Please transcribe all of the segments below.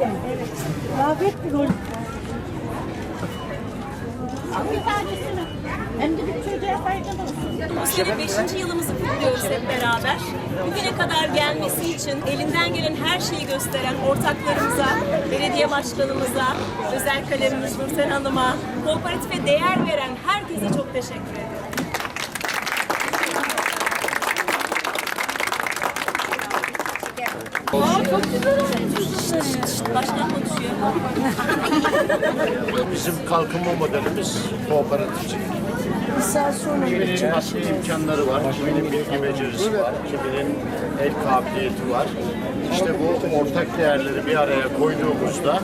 Rafet bir rol. Hem de bir çocuğa faydalı olsun. Bu sene 5. yılımızı kutluyoruz hep beraber. Bugüne kadar gelmesi için elinden gelen her şeyi gösteren ortaklarımıza, belediye başkanımıza, özel kalemimiz Nurten Hanım'a, kooperatife değer veren herkese çok teşekkür ederim. Başkan konuşuyor. Bizim kalkınma modelimiz kooperatifçilik. Kiminin maddi imkanları var, kiminin bilgi becerisi var, kiminin el kabiliyeti var. İşte bu ortak değerleri bir araya koyduğumuzda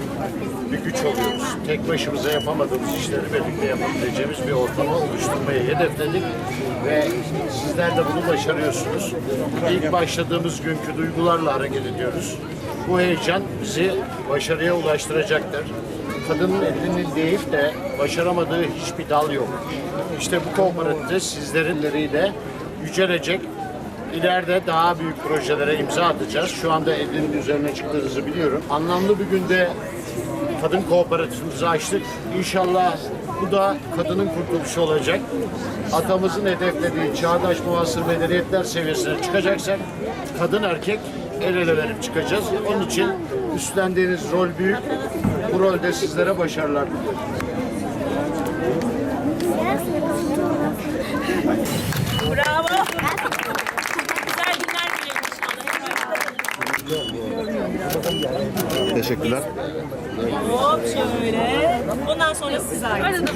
bir güç oluyoruz. Tek başımıza yapamadığımız işleri birlikte yapabileceğimiz bir ortamı oluşturmayı hedefledik ve sizler de bunu başarıyorsunuz. İlk başladığımız günkü duygularla hareket ediyoruz. Bu heyecan bizi başarıya ulaştıracaktır. Kadının elinin değil de başaramadığı hiçbir dal yok. İşte bu kooperatifte sizlerin elleriyle yücelecek, ileride daha büyük projelere imza atacağız. Şu anda elinin üzerine çıktığınızı biliyorum. Anlamlı bir günde kadın kooperatifimizi açtık. İnşallah bu da kadının kurtuluşu olacak. Atamızın hedeflediği çağdaş muhasır medeniyetler seviyesine çıkacaksak kadın erkek el ele verip çıkacağız. Onun için üstlendiğiniz rol büyük. Bu rolde sizlere başarılar diliyorum. Bravo. Güzel günler dilerim inşallah. Teşekkürler. Hop şöyle. Ondan sonra size ait.